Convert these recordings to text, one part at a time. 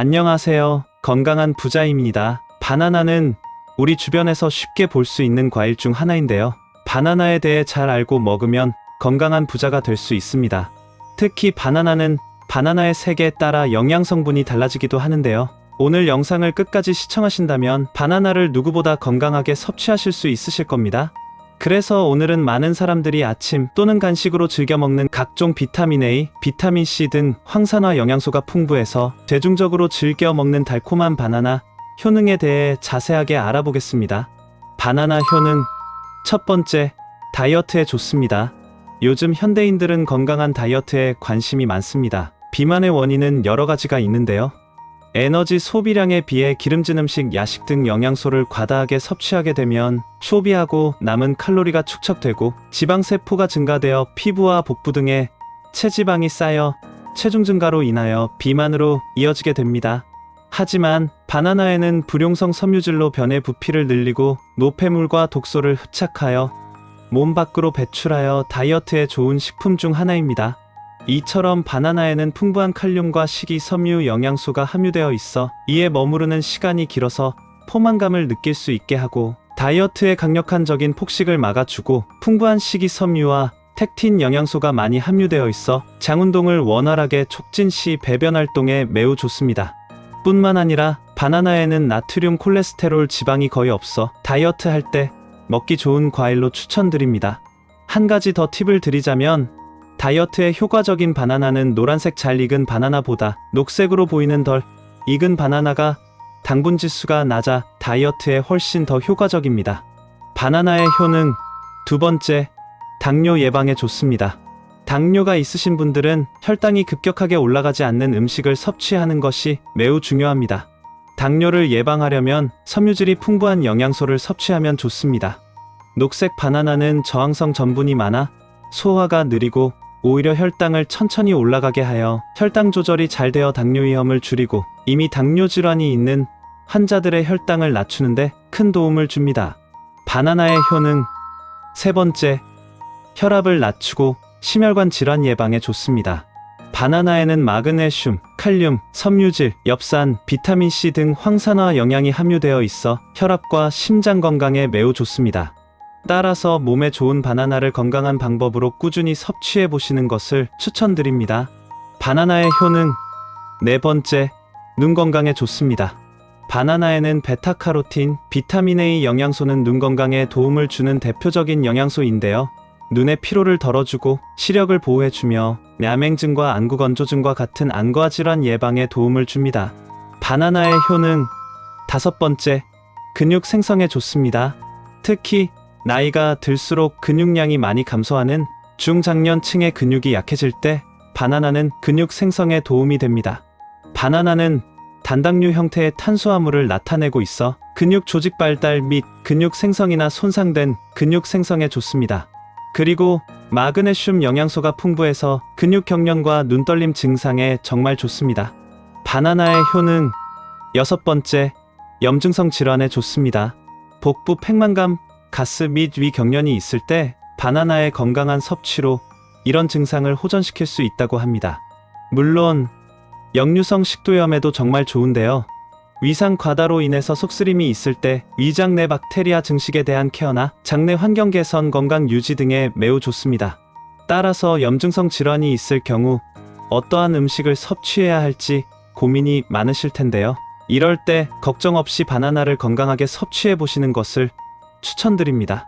안녕하세요. 건강한 부자입니다. 바나나는 우리 주변에서 쉽게 볼 수 있는 과일 중 하나인데요. 바나나에 대해 잘 알고 먹으면 건강한 부자가 될 수 있습니다. 특히 바나나는 바나나의 색에 따라 영양 성분이 달라지기도 하는데요. 오늘 영상을 끝까지 시청하신다면 바나나를 누구보다 건강하게 섭취하실 수 있으실 겁니다. 그래서 오늘은 많은 사람들이 아침 또는 간식으로 즐겨 먹는 각종 비타민 A, 비타민 C 등 황산화 영양소가 풍부해서 대중적으로 즐겨 먹는 달콤한 바나나 효능에 대해 자세하게 알아보겠습니다. 바나나 효능 첫 번째, 다이어트에 좋습니다. 요즘 현대인들은 건강한 다이어트에 관심이 많습니다. 비만의 원인은 여러 가지가 있는데요. 에너지 소비량에 비해 기름진 음식, 야식 등 영양소를 과다하게 섭취하게 되면 소비하고 남은 칼로리가 축적되고 지방 세포가 증가되어 피부와 복부 등에 체지방이 쌓여 체중 증가로 인하여 비만으로 이어지게 됩니다. 하지만 바나나에는 불용성 섬유질로 변의 부피를 늘리고 노폐물과 독소를 흡착하여 몸 밖으로 배출하여 다이어트에 좋은 식품 중 하나입니다. 이처럼 바나나에는 풍부한 칼륨과 식이섬유 영양소가 함유되어 있어 이에 머무르는 시간이 길어서 포만감을 느낄 수 있게 하고 다이어트에 강력한 적인 폭식을 막아주고 풍부한 식이섬유와 텍틴 영양소가 많이 함유되어 있어 장운동을 원활하게 촉진 시 배변 활동에 매우 좋습니다. 뿐만 아니라 바나나에는 나트륨 콜레스테롤 지방이 거의 없어 다이어트 할 때 먹기 좋은 과일로 추천드립니다. 한 가지 더 팁을 드리자면 다이어트에 효과적인 바나나는 노란색 잘 익은 바나나보다 녹색으로 보이는 덜 익은 바나나가 당분 지수가 낮아 다이어트에 훨씬 더 효과적입니다. 바나나의 효능 두 번째, 당뇨 예방에 좋습니다. 당뇨가 있으신 분들은 혈당이 급격하게 올라가지 않는 음식을 섭취하는 것이 매우 중요합니다. 당뇨를 예방하려면 섬유질이 풍부한 영양소를 섭취하면 좋습니다. 녹색 바나나는 저항성 전분이 많아 소화가 느리고 오히려 혈당을 천천히 올라가게 하여 혈당 조절이 잘 되어 당뇨 위험을 줄이고 이미 당뇨 질환이 있는 환자들의 혈당을 낮추는데 큰 도움을 줍니다. 바나나의 효능 세 번째, 혈압을 낮추고 심혈관 질환 예방에 좋습니다. 바나나에는 마그네슘, 칼륨, 섬유질, 엽산, 비타민 C 등 황산화 영양이 함유되어 있어 혈압과 심장 건강에 매우 좋습니다. 따라서 몸에 좋은 바나나를 건강한 방법으로 꾸준히 섭취해 보시는 것을 추천드립니다. 바나나의 효능 네 번째, 눈 건강에 좋습니다. 바나나에는 베타카로틴, 비타민 A 영양소는 눈 건강에 도움을 주는 대표적인 영양소인데요. 눈의 피로를 덜어주고 시력을 보호해주며 야맹증과 안구건조증과 같은 안과 질환 예방에 도움을 줍니다. 바나나의 효능 다섯 번째, 근육 생성에 좋습니다. 특히 나이가 들수록 근육량이 많이 감소하는 중장년층의 근육이 약해질 때 바나나는 근육 생성에 도움이 됩니다. 바나나는 단당류 형태의 탄수화물을 나타내고 있어 근육 조직 발달 및 근육 생성이나 손상된 근육 생성에 좋습니다. 그리고 마그네슘 영양소가 풍부해서 근육 경련과 눈떨림 증상에 정말 좋습니다. 바나나의 효능 여섯 번째, 염증성 질환에 좋습니다. 복부 팽만감, 가스 및 위 경련이 있을 때 바나나의 건강한 섭취로 이런 증상을 호전시킬 수 있다고 합니다. 물론 역류성 식도염에도 정말 좋은데요. 위상 과다로 인해서 속쓰림이 있을 때 위장 내 박테리아 증식에 대한 케어나 장내 환경 개선, 건강 유지 등에 매우 좋습니다. 따라서 염증성 질환이 있을 경우 어떠한 음식을 섭취해야 할지 고민이 많으실 텐데요. 이럴 때 걱정 없이 바나나를 건강하게 섭취해 보시는 것을 추천드립니다.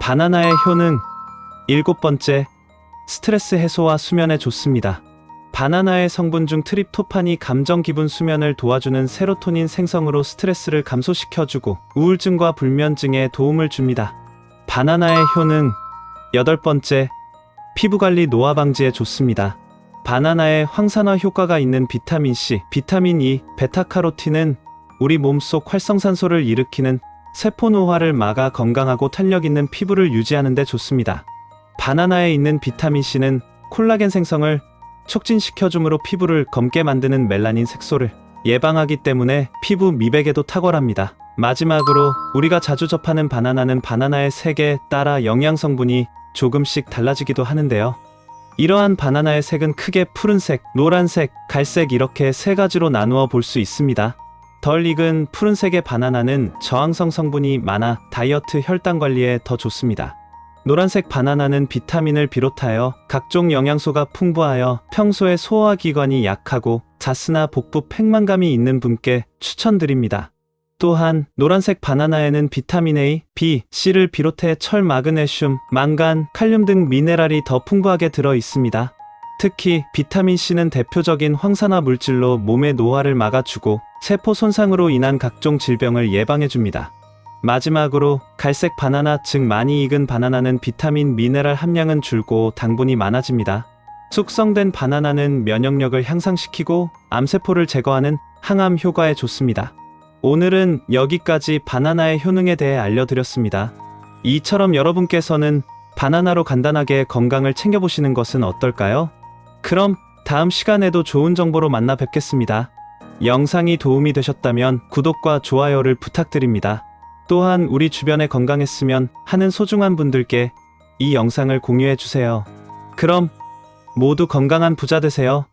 바나나의 효능 일곱 번째 스트레스 해소와 수면에 좋습니다. 바나나의 성분 중 트립토판이 감정 기분 수면을 도와주는 세로토닌 생성으로 스트레스를 감소시켜주고 우울증과 불면증에 도움을 줍니다. 바나나의 효능 여덟 번째 피부 관리 노화 방지에 좋습니다. 바나나에 황산화 효과가 있는 비타민 C, 비타민 E, 베타카로틴은 우리 몸속 활성산소를 일으키는 세포 노화를 막아 건강하고 탄력 있는 피부를 유지하는 데 좋습니다. 바나나에 있는 비타민 C는 콜라겐 생성을 촉진시켜줌으로 피부를 검게 만드는 멜라닌 색소를 예방하기 때문에 피부 미백에도 탁월합니다. 마지막으로 우리가 자주 접하는 바나나는 바나나의 색에 따라 영양 성분이 조금씩 달라지기도 하는데요. 이러한 바나나의 색은 크게 푸른색, 노란색, 갈색 이렇게 세 가지로 나누어 볼 수 있습니다. 덜 익은 푸른색의 바나나는 저항성 성분이 많아 다이어트 혈당 관리에 더 좋습니다. 노란색 바나나는 비타민을 비롯하여 각종 영양소가 풍부하여 평소에 소화 기관이 약하고 자스나 복부 팽만감이 있는 분께 추천드립니다. 또한 노란색 바나나에는 비타민 A, B, C를 비롯해 철, 마그네슘, 망간, 칼륨 등 미네랄이 더 풍부하게 들어 있습니다. 특히 비타민 C는 대표적인 황산화 물질로 몸의 노화를 막아주고 세포 손상으로 인한 각종 질병을 예방해줍니다. 마지막으로 갈색 바나나 즉 많이 익은 바나나는 비타민 미네랄 함량은 줄고 당분이 많아집니다. 숙성된 바나나는 면역력을 향상시키고 암세포를 제거하는 항암 효과에 좋습니다. 오늘은 여기까지 바나나의 효능에 대해 알려드렸습니다. 이처럼 여러분께서는 바나나로 간단하게 건강을 챙겨보시는 것은 어떨까요? 그럼 다음 시간에도 좋은 정보로 만나 뵙겠습니다. 영상이 도움이 되셨다면 구독과 좋아요를 부탁드립니다. 또한 우리 주변에 건강했으면 하는 소중한 분들께 이 영상을 공유해 주세요. 그럼 모두 건강한 부자 되세요.